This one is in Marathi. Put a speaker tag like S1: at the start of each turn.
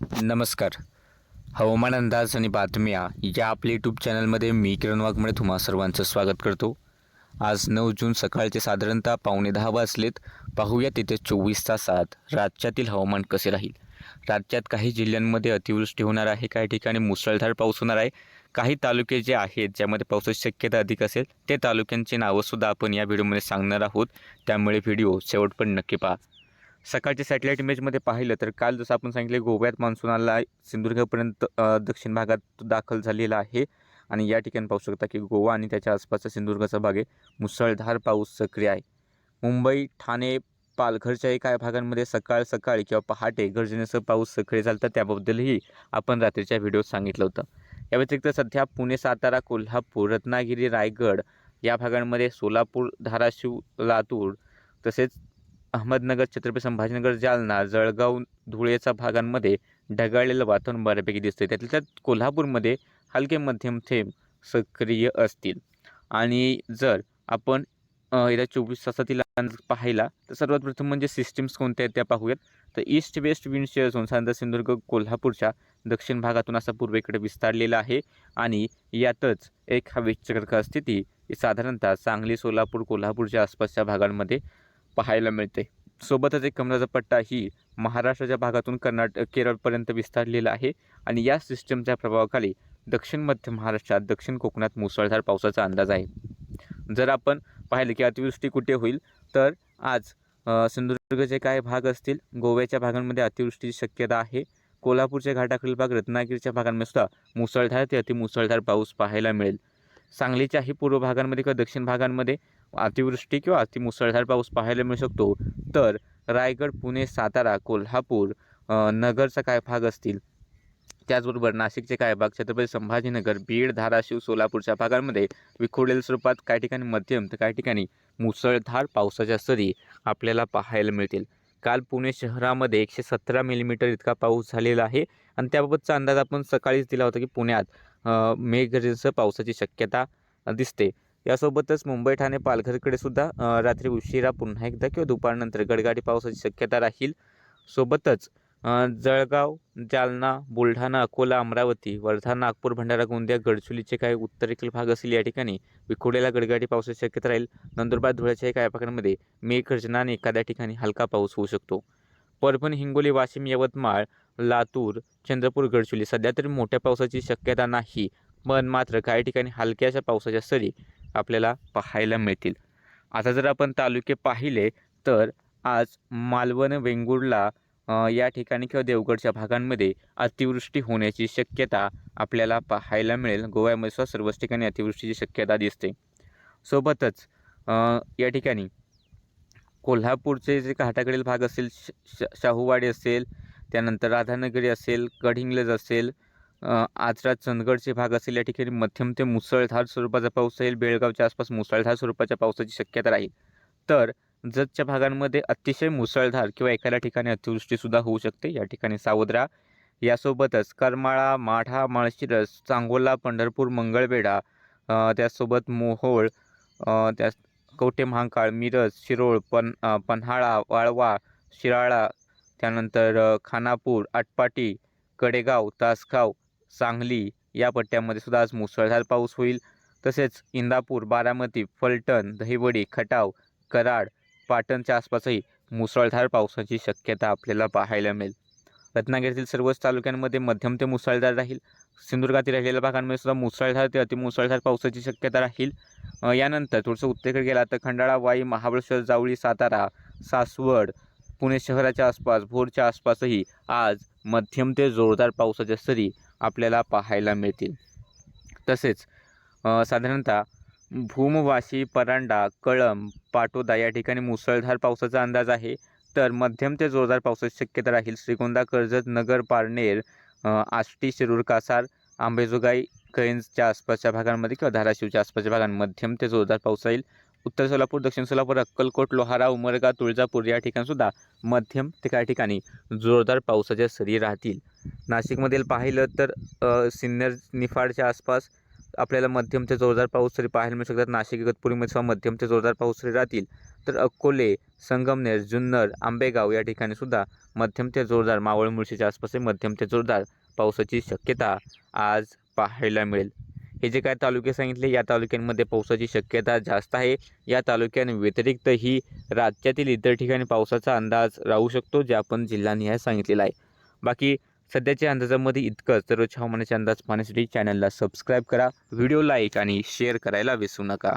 S1: नमस्कार. हवामान अंदाज आणि बातम्या या आपल्या यूट्यूब चॅनलमध्ये मी किरण वाघमळे तुम्हा सर्वांचं स्वागत करतो. आज नऊ जून सकाळचे साधारणतः पावणे दहा वाजलेत. पाहूया तिथे चोवीस तासात राज्यातील हवामान कसे राहील. राज्यात काही जिल्ह्यांमध्ये अतिवृष्टी होणार आहे काही ठिकाणी मुसळधार पाऊस होणार आहे. काही तालुके जे आहेत ज्यामध्ये पावसाची शक्यता अधिक असेल ते तालुक्यांची नावंसुद्धा आपण या व्हिडिओमध्ये सांगणार आहोत. त्यामुळे व्हिडिओ शेवट पण नक्की पहा. सकाळच्या सॅटेलाईट इमेजमध्ये पाहिलं तर काल जसं आपण सांगितलं गोव्यात मान्सून आला सिंधुदुर्गपर्यंत दक्षिण भागात दाखल झालेला आहे. आणि या ठिकाणी पाहू शकता की गोवा आणि त्याच्या आसपासचा सिंधुदुर्गाचा भाग आहे. मुसळधार पाऊस सक्रिय आहे. मुंबई ठाणे पालघरच्याही काही भागांमध्ये सकाळ सकाळी किंवा पहाटे गर्जनेसह पाऊस सक्रिय झाला तर त्याबद्दलही आपण रात्रीच्या व्हिडिओत सांगितलं होतं. या व्यतिरिक्त सध्या पुणे सातारा कोल्हापूर रत्नागिरी रायगड या भागांमध्ये सोलापूर धाराशिव लातूर तसेच अहमदनगर छत्रपती संभाजीनगर जालना जळगाव धुळेचा भागांमध्ये ढगाळलेलं वातावरण बऱ्यापैकी दिसतं त्यातल्या त्यात कोल्हापूरमध्ये हलके मध्यम थेंब सक्रिय असतील. आणि जर आपण येत्या चोवीस तासातील अंदाज पाहिला तर सर्वात प्रथम म्हणजे सिस्टीम्स कोणत्या आहेत त्या पाहूयात. तर ईस्ट वेस्ट विंडचे झोन सांदा सिंधुदुर्ग कोल्हापूरच्या दक्षिण भागातून असा पूर्वेकडे विस्तारलेला आहे. आणि यातच एक हवेची चक्र स्थिती साधारणतः सांगली सोलापूर कोल्हापूरच्या आसपासच्या भागांमध्ये पाहायला मिळते. सोबतच एक कमलाचा पट्टा ही महाराष्ट्राच्या भागातून कर्नाटक केरळपर्यंत विस्तारलेला आहे आणि या सिस्टमच्या प्रभावाखाली दक्षिण मध्य महाराष्ट्रात दक्षिण कोकणात मुसळधार पावसाचा अंदाज आहे. जर आपण पाहिलं की अतिवृष्टी कुठे होईल तर आज सिंधुदुर्गचे काही भाग असतील गोव्याच्या भागांमध्ये अतिवृष्टीची शक्यता आहे. कोल्हापूरच्या घाटाखालील भाग रत्नागिरीच्या भागांमध्ये सुद्धा मुसळधार ते अतिमुसळधार पाऊस पाहायला मिळेल. सांगलीच्याही पूर्व भागांमध्ये किंवा दक्षिण भागांमध्ये अतिवृष्टी किंवा अतिमुसळधार पाऊस पाहायला मिळू शकतो. तर रायगड पुणे सातारा कोल्हापूर नगरचा काय भाग असतील? त्याचबरोबर नाशिकचे काय भाग? छत्रपती संभाजीनगर बीड धाराशिव सोलापूरच्या भागांमध्ये विखुरलेल्या स्वरूपात काही ठिकाणी मध्यम तर काही ठिकाणी मुसळधार पावसाच्या सरी आपल्याला पाहायला मिळतील. काल पुणे शहरामध्ये एकशे सतरा मिलीमीटर इतका पाऊस झालेला आहे आणि त्याबाबतचा अंदाज आपण सकाळीच दिला होता की पुण्यात अ, मेघगर्जनेसह पावसाची शक्यता दिसते. यासोबतच मुंबई ठाणे पालघरकडे सुद्धा रात्री उशिरा पुन्हा एकदा किंवा दुपारनंतर गडगाडी पावसाची शक्यता राहील. सोबतच जळगाव जालना बुलढाणा अकोला अमरावती वर्धा नागपूर भंडारा गोंदिया गडचुलीचे काही उत्तरेकडील भाग असतील या ठिकाणी. विखुडेला गडगाडी पावसाची शक्यता राहील. नंदुरबार धुळ्याच्या काही भागांमध्ये मेघगर्जना आणि एखाद्या ठिकाणी हलका पाऊस होऊ शकतो. परभणी हिंगोली वाशिम यवतमाळ लातूर चंद्रपूर गडचुली सध्या तरी मोठ्या पावसाची शक्यता नाही. पण मात्र काही ठिकाणी हलक्याशा पावसाच्या सरी आपल्याला पाहायला मिळतील. आता जर आपण तालुके पाहिले तर आज मालवण वेंगुर्ला या ठिकाणी किंवा देवगडच्या भागांमध्ये अतिवृष्टी होण्याची शक्यता आपल्याला पाहायला मिळेल. गोव्यामध्ये सुद्धा सर्वच ठिकाणी अतिवृष्टीची शक्यता दिसते. सोबतच या ठिकाणी कोल्हापूरचे जे घाटाकडील भाग असेल श श शाहूवाडी असेल त्यानंतर राधानगरी असेल गडहिंग्लज असेल आजरात आजरा चंदगडचे भाग असेल या ठिकाणी मध्यम ते मुसळधार स्वरूपाचा पाऊस येईल. बेळगावच्या आसपास मुसळधार स्वरूपाच्या पावसाची शक्यता राहील. तर जतच्या भागांमध्ये अतिशय मुसळधार किंवा एखाद्या ठिकाणी अतिवृष्टीसुद्धा होऊ शकते. या ठिकाणी सावद्रा यासोबतच करमाळा माढा माळशिरस सांगोला पंढरपूर मंगळवेढा त्यासोबत मोहोळ त्या कवठे महांकाळ मिरज शिरोळ पन पन्हाळा वाळवा शिराळा त्यानंतर खानापूर आटपाटी कडेगाव तासगाव सांगली या पट्ट्यामध्ये सुद्धा आज मुसळधार पाऊस होईल. तसेच इंदापूर बारामती फलटण दहिवडी खटाव कराड पाटणच्या आसपासही मुसळधार पावसाची शक्यता आपल्याला पाहायला मिळेल. रत्नागिरीतील सर्वच तालुक्यांमध्ये मध्यम ते मुसळधार राहील. सिंधुदुर्गातील राहिलेल्या भागांमध्ये सुद्धा मुसळधार ते अतिमुसळधार पावसाची शक्यता राहील. यानंतर थोडंसं उत्तरेकडे गेला तर खंडाळा वाई महाबळेश्वर जावळी सातारा सासवड पुणे शहराच्या आसपास भोरच्या आसपासही आज मध्यम ते जोरदार पावसाच्या सरी आपल्याला पाहायला मिळतील. तसेच साधारणतः भूम वाशी परांडा कळंब पाटोदा या ठिकाणी मुसळधार पावसाचा अंदाज आहे. तर मध्यम ते जोरदार पावसाची शक्यता राहील. श्रीगोंदा कर्जत नगर पारनेर आष्टी शिरूर कासार आंबेजोगाई कैंजच्या आसपासच्या भागांमध्ये किंवा धाराशिवच्या आसपासच्या भागांमध्ये मध्यम ते जोरदार पाऊस राहील. उत्तर सोलापूर दक्षिण सोलापूर अक्कलकोट लोहारा उमरगा तुळजापूर या ठिकाणीसुद्धा मध्यम ते काही ठिकाणी जोरदार पावसाच्या सरी राहतील. नाशिकमधील पाहिलं तर सिन्नर निफाडच्या आसपास आपल्याला मध्यम ते जोरदार पाऊस तरी पाहायला मिळू शकतात. नाशिक इगतपुरीमध्ये सुद्धा मध्यम ते जोरदार पाऊस तरी राहतील. तर अकोले संगमनेर जुन्नर आंबेगाव या ठिकाणी सुद्धा मध्यम ते जोरदार मावळ मुळशीच्या आसपास हे मध्यम ते जोरदार पावसाची शक्यता आज पाहायला मिळेल. हे जे काय तालुके सांगितले या तालुक्यांमध्ये पावसाची शक्यता जास्त आहे. या तालुक्यांव्यतिरिक्तही राज्यातील इतर ठिकाणी पावसाचा अंदाज राहू शकतो जे आपण जिल्हानिहाय सांगितलेला आहे. बाकी सध्याच्या अंदाजामध्ये इतकंच. दररोज हवामानाचे अंदाज पाहण्यासाठी चॅनलला सबस्क्राईब करा. व्हिडिओ लाईक आणि शेअर करायला विसरू नका.